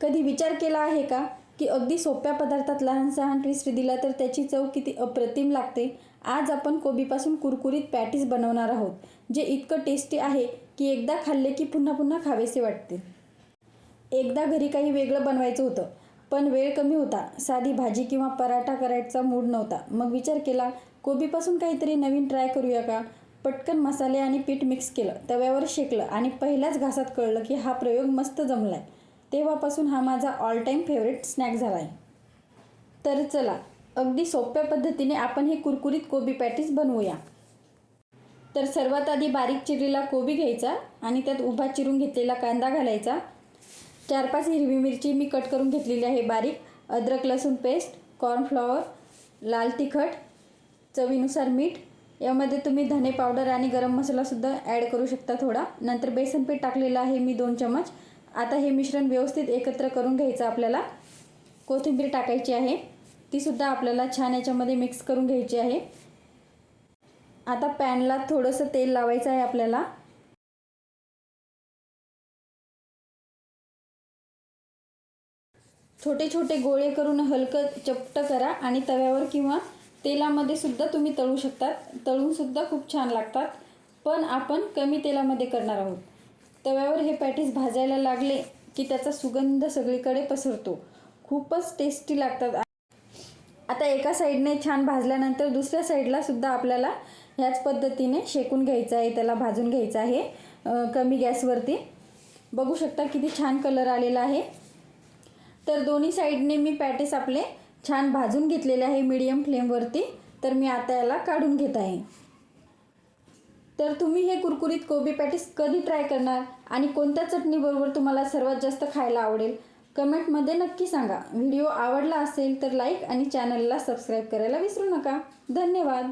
कधी विचार केला आहे का? की अगदी सोप्या पदार्थात लहान सहान ट्विस्ट दिला तर त्याची चव किती अप्रतिम लागते? आज आपण कोबीपासून कुरकुरीत पॅटीस बनवणार आहोत जे इतकं टेस्टी आहे की एकदा खाल्ले की पुन्हा पुन्हा खावेसे वाटते. एकदा घरी काही वेगळं बनवायचं होतं पण वेळ कमी होता. साधी भाजी किंवा पराठा करायचा मूड नव्हता. मग विचार केला कोबीपासून काहीतरी नवीन ट्राय करूया का? पटकन मसाले आणि पीठ मिक्स केलं. तव्यावर शेकलं आणि पहिल्याच घासात कळलं की हा प्रयोग मस्त जमलाय. तेव्हापासून हा माझा ऑल टाईम फेवरेट स्नॅक झाला आहे. तर चला अगदी सोप्या पद्धतीने आपण हे कुरकुरीत कोबी पॅटीस बनवूया. तर सर्वात आधी बारीक चिरलेला कोबी घ्यायचा आणि त्यात उभा चिरून घेतलेला कांदा घालायचा. चार पाच हिरवी मिरची मी कट करून घेतलेली आहे बारीक. अद्रक लसूण पेस्ट कॉर्नफ्लॉवर लाल तिखट चवीनुसार मीठ. यामध्ये तुम्ही धने पावडर आणि गरम मसालासुद्धा ॲड करू शकता थोडा. नंतर बेसन पीठ टाकलेलं आहे मी दोन चमच आता हे मिश्रण व्यवस्थित एकत्र करून घ्यायचं आपल्याला. कोथिंबीर टाकायची आहे. तीसुद्धा आपल्याला छान याच्यामध्ये मिक्स करून घ्यायची आहे. आता पॅनला थोडंसं तेल लावायचं आहे आपल्याला. छोटे छोटे गोळे करून हलकं चपट करा आणि तव्यावर किंवा तेलामध्ये सुद्धा तुम्ही तळू शकतात तळून सुद्धा खूप छान लागतात. पण आपण कमी तेलामध्ये करणार आहोत. तव्यावर हे पॅटीस भाजायला लागले की त्याचा सुगंध सगळीकडे पसरतो. खूपच टेस्टी लागतात. आता एका साईडने छान भाजल्यानंतर दुसऱ्या साईडला सुद्धा आपल्याला ह्याच पद्धतीने शेकून घ्यायचं आहे त्याला भाजून घ्यायचं आहे कमी गॅसवरती. बघू शकता किती छान कलर आलेला आहे. तर दोन्ही साईडने मी पॅटेस आपले छान भाजून घेतलेले आहे मीडियम फ्लेमवरती तर मी आता याला काढून घेत आहे. तर तुम्ही हे कुरकुरीत कोबी पॅटीस कधी ट्राय करणार आणि कोणत्या चटणीबरोबर तुम्हाला सर्वात जास्त खायला आवडेल? कमेंटमध्ये नक्की सांगा. व्हिडिओ आवडला असेल तर लाईक आणि चॅनलला सबस्क्राईब करायला विसरू नका. धन्यवाद.